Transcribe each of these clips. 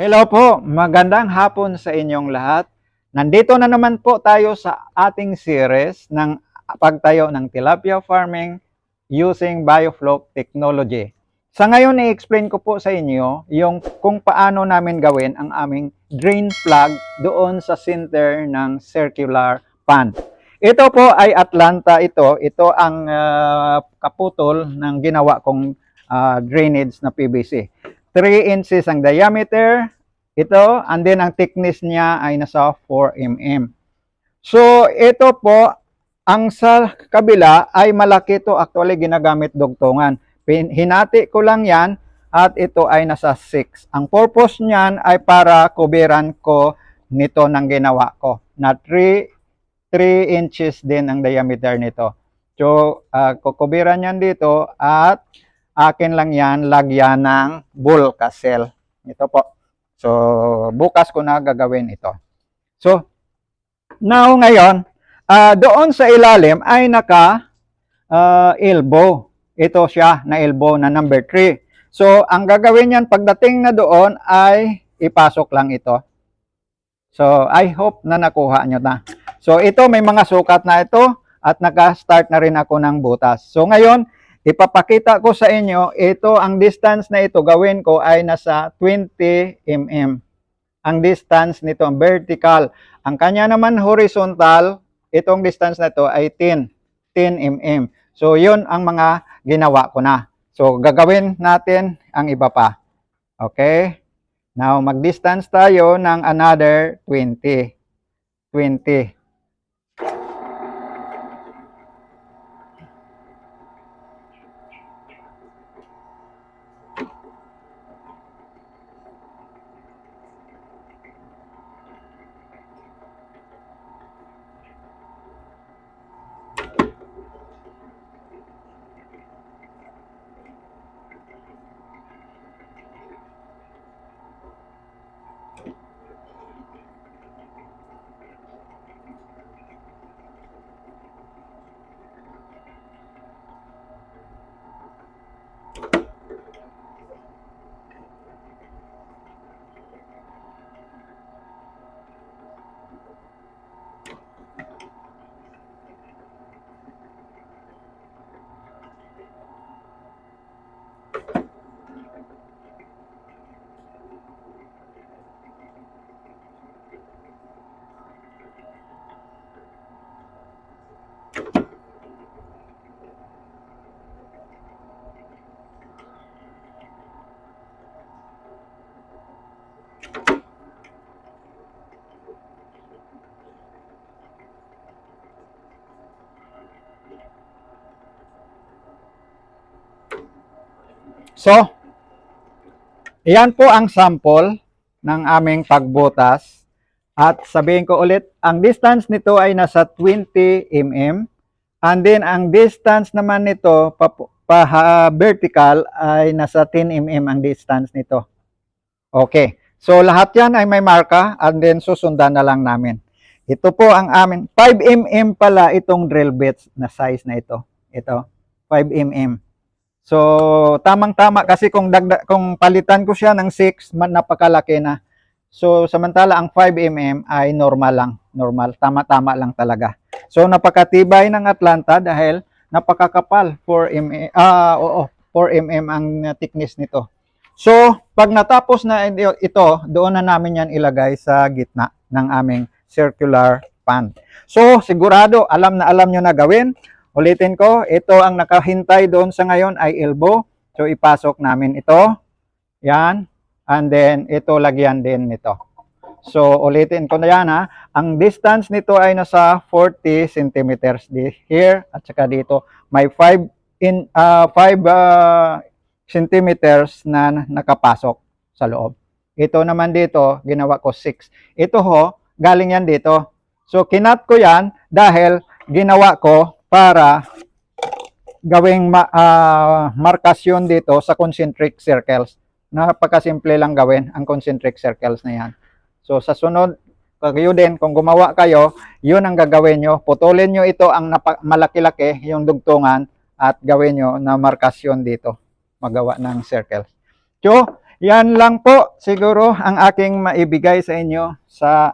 Hello po, magandang hapon sa inyong lahat. Nandito na naman po tayo sa ating series ng pagtayo ng tilapia farming using biofloc technology. Sa ngayon, i-explain ko po sa inyo yung kung paano namin gawin ang aming drain plug doon sa center ng circular pond. Ito po ay Atlanta ito. Ito ang ah, kaputol ng ginawa kong ah, drainage na PVC. 3 inches ang diameter, ito, and then ang thickness niya ay nasa 4 mm. So, ito po, ang sa kabila ay malaki to actually ginagamit dugtungan. Hinati ko lang yan at ito ay nasa 6. Ang purpose niyan ay para kubiran ko nito ng ginawa ko na 3 3 inches din ang diameter nito. So, uh, kukubiran yan dito at akin lang yan lagyan ng bull castle. Ito po. So, bukas ko na gagawin ito. So, now ngayon, ah, doon sa ilalim ay naka ah, elbow. Ito siya na elbow na number 3. So, ang gagawin yan pagdating na doon ay ipasok lang ito. So, I hope na nakuha nyo na. So, ito may mga sukat na ito at naka-start na rin ako ng butas. So, ngayon, ipapakita ko sa inyo, ito ang distance na ito gawin ko ay nasa 20 mm. Ang distance nito, ang vertical. Ang kanya naman horizontal, itong distance na ito ay 10, 10 mm. So, yun ang mga ginawa ko na. So, gagawin natin ang iba pa. Okay? Now, mag-distance tayo ng another 20. 20. So, iyan po ang sample ng aming pagbutas. At sabihin ko ulit, ang distance nito ay nasa 20 mm. And then, ang distance naman nito, pa, pa ha- vertical, ay nasa 10 mm ang distance nito. Okay. So, lahat yan ay may marka and then susundan na lang namin. Ito po ang amin. 5 mm pala itong drill bits na size na ito. Ito. 5 mm. So, tamang-tama kasi kung dagda, kung palitan ko siya ng 6, man napakalaki na. So, samantala ang 5 mm ay normal lang, normal, tama-tama lang talaga. So, napakatibay ng Atlanta dahil napakakapal 4 mm, ah, oo, 4 mm ang thickness nito. So, pag natapos na ito, doon na namin yan ilagay sa gitna ng aming circular pan. So, sigurado, alam na alam nyo na gawin. Ulitin ko, ito ang nakahintay doon sa ngayon ay elbow. So, ipasok namin ito. Yan. And then, ito lagyan din nito. So, ulitin ko na yan ha. Ang distance nito ay nasa 40 centimeters here at saka dito. May 5 in uh, 5 uh, centimeters na nakapasok sa loob. Ito naman dito, ginawa ko 6. Ito ho, galing yan dito. So, kinat ko yan dahil ginawa ko para gawing ma- ah, markasyon dito sa concentric circles. Napakasimple lang gawin ang concentric circles na yan. So sa sunod, kayo din, kung gumawa kayo, yun ang gagawin nyo. Putulin nyo ito ang malaki-laki, yung dugtungan, at gawin nyo na markasyon dito. Magawa ng circles. So, yan lang po siguro ang aking maibigay sa inyo sa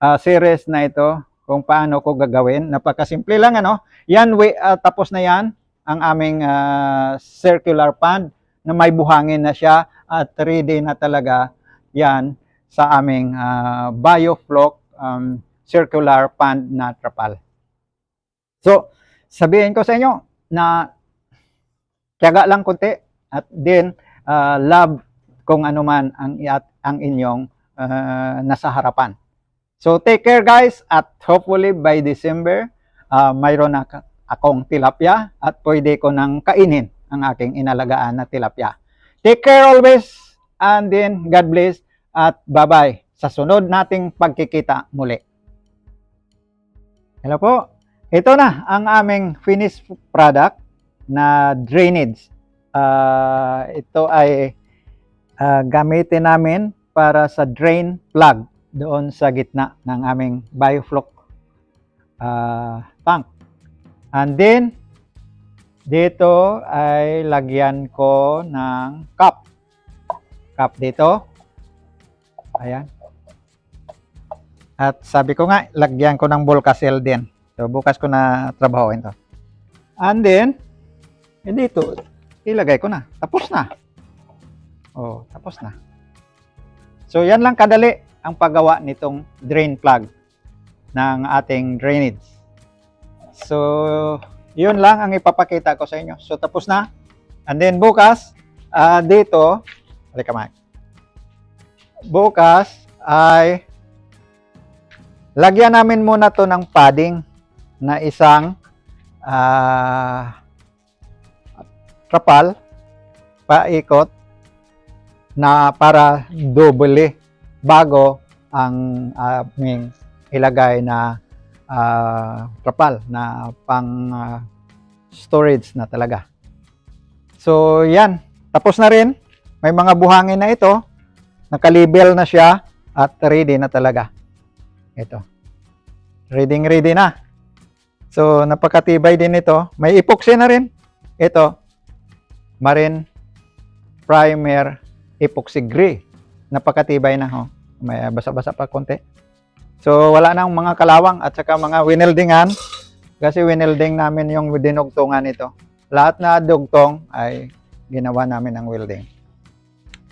ah, series na ito kung paano ko gagawin. Napakasimple lang ano. Yan, we, ah, tapos na yan ang aming ah, circular pond na may buhangin na siya at 3D na talaga yan sa aming ah, biofloc um, circular pond na trapal. So, sabihin ko sa inyo na tiyaga lang konti at din ah, love kung ano man ang, ang inyong ah, nasa harapan. So take care guys at hopefully by December ah, mayroon na akong tilapia at pwede ko nang kainin ang aking inalagaan na tilapia. Take care always and then God bless at bye-bye sa sunod nating pagkikita muli. Hello po. Ito na ang aming finished product na drainage. Ah, ito ay ah, gamitin namin para sa drain plug doon sa gitna ng aming biofloc ah, tank. And then, dito ay lagyan ko ng cup. Cup dito. Ayan. At sabi ko nga, lagyan ko ng Volcacell din. So, bukas ko na trabahoin to. And then, eh, dito, ilagay ko na. Tapos na. Oh, tapos na. So, yan lang kadali ang paggawa nitong drain plug ng ating drainage. So, yun lang ang ipapakita ko sa inyo. So, tapos na. And then, bukas, ah, dito, halika Mike. Bukas ay lagyan namin muna to ng padding na isang ah, trapal paikot na para doble bago ang aming ilagay na ah, trapal na pang ah, storage na talaga. So yan, tapos na rin. May mga buhangin na ito. Nakalibel na siya at ready na talaga. Ito. Ready ready na. So napakatibay din ito. May epoxy na rin. Ito. Marine primer epoxy gray. Napakatibay na ho. May basa-basa pa konti. So wala nang mga kalawang at saka mga wineldingan kasi winelding namin yung dinugtungan ito. Lahat na dugtong ay ginawa namin ng welding.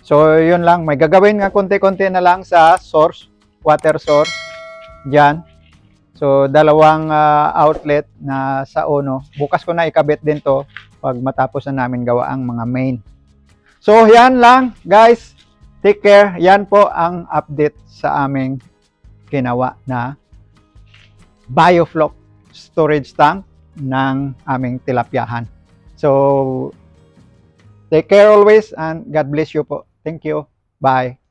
So yun lang, may gagawin nga konti-konti na lang sa source, water source diyan. So dalawang ah, outlet na sa uno. Bukas ko na ikabit din to pag matapos na namin gawa ang mga main. So yan lang guys. Take care. Yan po ang update sa aming ginawa na biofloc storage tank ng aming tilapyahan. So take care always and God bless you po. Thank you. Bye.